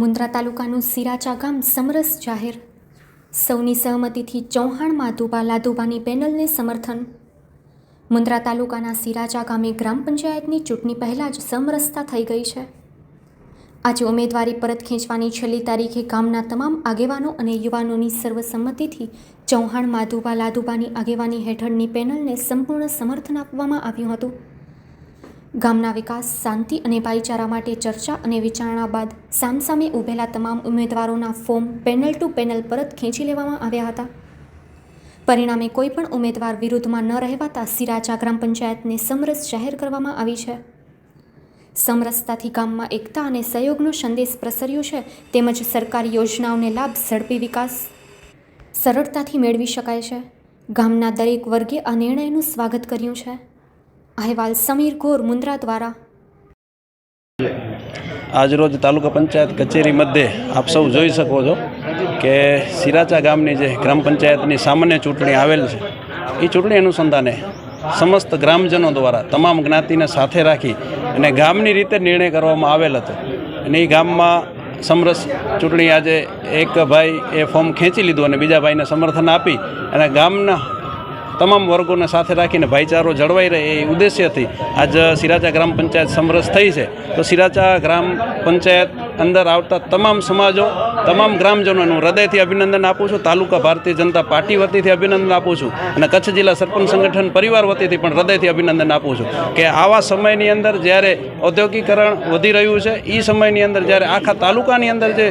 મુન્દ્રા તાલુકાનું સિરાચા ગામ સમરસ જાહેર. સૌની સહમતિથી ચૌહાણ માધુબા લાધુબાની પેનલને સમર્થન. મુન્દ્રા તાલુકાના સિરાચા ગામે ગ્રામ પંચાયતની ચૂંટણી પહેલાં જ સમરસતા થઈ ગઈ છે. આજે ઉમેદવારી પરત ખેંચવાની છેલ્લી તારીખે ગામના તમામ આગેવાનો અને યુવાનોની સર્વસંમતિથી ચૌહાણ માધુબા લાધુબાની આગેવાની હેઠળની પેનલને સંપૂર્ણ સમર્થન આપવામાં આવ્યું હતું. ગામના વિકાસ, શાંતિ અને ભાઈચારા માટે ચર્ચા અને વિચારણા બાદ સામસામે ઊભેલા તમામ ઉમેદવારોના ફોર્મ પેનલ ટુ પેનલ પરત ખેંચી લેવામાં આવ્યા હતા. પરિણામે કોઈપણ ઉમેદવાર વિરુદ્ધમાં ન રહેવાતા સિરાજા ગ્રામ પંચાયતને સમરસ જાહેર કરવામાં આવી છે. સમરસતાથી ગામમાં એકતા અને સહયોગનો સંદેશ પ્રસર્યો છે, તેમજ સરકારી યોજનાઓને લાભ ઝડપી વિકાસ, સરળતાથી મેળવી શકાય છે. ગામના દરેક વર્ગે આ નિર્ણયનું સ્વાગત કર્યું છે. અહેવાલ સમીર ગોર મુન્દ્રા દ્વારા. આજરોજ તાલુકા પંચાયત કચેરી મધ્યે આપ સૌ જોઈ શકો છો કે સિરાચા ગામની જે ગ્રામ પંચાયતની સામાન્ય ચૂંટણી આવેલ છે એ ચૂંટણી અનુસંધાને સમસ્ત ગ્રામજનો દ્વારા તમામ જ્ઞાતિને સાથે રાખી અને ગામની રીતે નિર્ણય કરવામાં આવેલ હતો. અને એ ગામમાં સમરસ ચૂંટણી આજે એક ભાઈ એ ફોર્મ ખેંચી લીધું અને બીજા ભાઈને સમર્થન આપી અને ગામના તમામ વર્ગોને સાથે રાખીને ભાઈચારો જળવાઈ રહે એ ઉદ્દેશ્યથી આજ સિરાચા ગ્રામ પંચાયત સમરસ થઈ છે. તો સિરાચા ગ્રામ પંચાયત અંદર આવતા તમામ સમાજો, તમામ ગ્રામજનોનું હૃદયથી અભિનંદન આપું છું. તાલુકા ભારતીય જનતા પાર્ટી વતીથી અભિનંદન આપું છું અને કચ્છ જિલ્લા સરપંચ સંગઠન પરિવાર વતીથી પણ હૃદયથી અભિનંદન આપું છું કે આવા સમયની અંદર જ્યારે ઔદ્યોગિકરણ વધી રહ્યું છે એ સમયની અંદર જ્યારે આખા તાલુકાની અંદર જે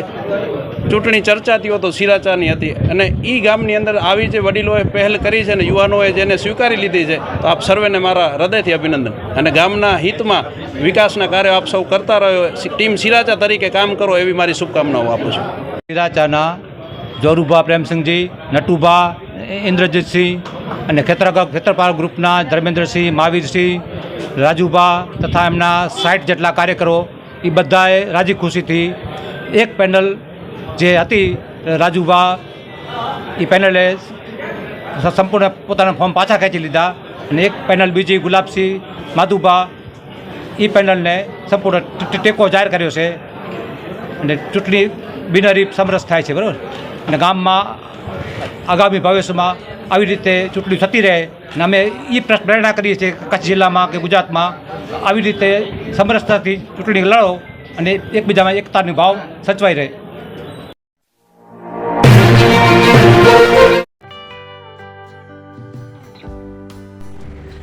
ચૂંટણી ચર્ચાતી તો સિરાચાની હતી. અને એ ગામની અંદર આવી જે વડીલોએ પહેલ કરી છે અને યુવાનોએ જેને સ્વીકારી લીધી છે, તો આપ સર્વેને મારા હૃદયથી અભિનંદન. અને ગામના હિતમાં વિકાસના કાર્યો આપ સૌ કરતા રહ્યો. ટીમ સિરાચા તરીકે કામ કરો એવી મારી શુભકામનાઓ આપું છું. સિરાચાના જોરુભા પ્રેમસિંહજી, નટુભા, ઇન્દ્રજીતસિંહ અને ખેતરગા ખેતરપાલ ગ્રુપના ધર્મેન્દ્રસિંહ, મહાવીરસિંહ, રાજુભા તથા એમના સાઠ જેટલા કાર્યકરો એ બધાએ રાજી ખુશીથી એક પેનલ જે હતી રાજુભા એ પેનલે સંપૂર્ણ પોતાના ફોર્મ પાછા ખેંચી લીધા. અને એક પેનલ બીજી ગુલાબસિંહ માધુભા એ પેનલને સંપૂર્ણ ટેકો જાહેર કર્યો છે. અને ચૂંટણી બિનહરીફ સમરસ થાય છે, બરાબર? અને ગામમાં આગામી ભવિષ્યમાં આવી રીતે ચૂંટણી થતી રહે અને અમે એ પ્રેરણા કરીએ છીએ કચ્છ જિલ્લામાં કે ગુજરાતમાં આવી રીતે સમરસતાથી ચૂંટણી લડો અને એકબીજામાં એકતાનો ભાવ સચવાઈ રહે.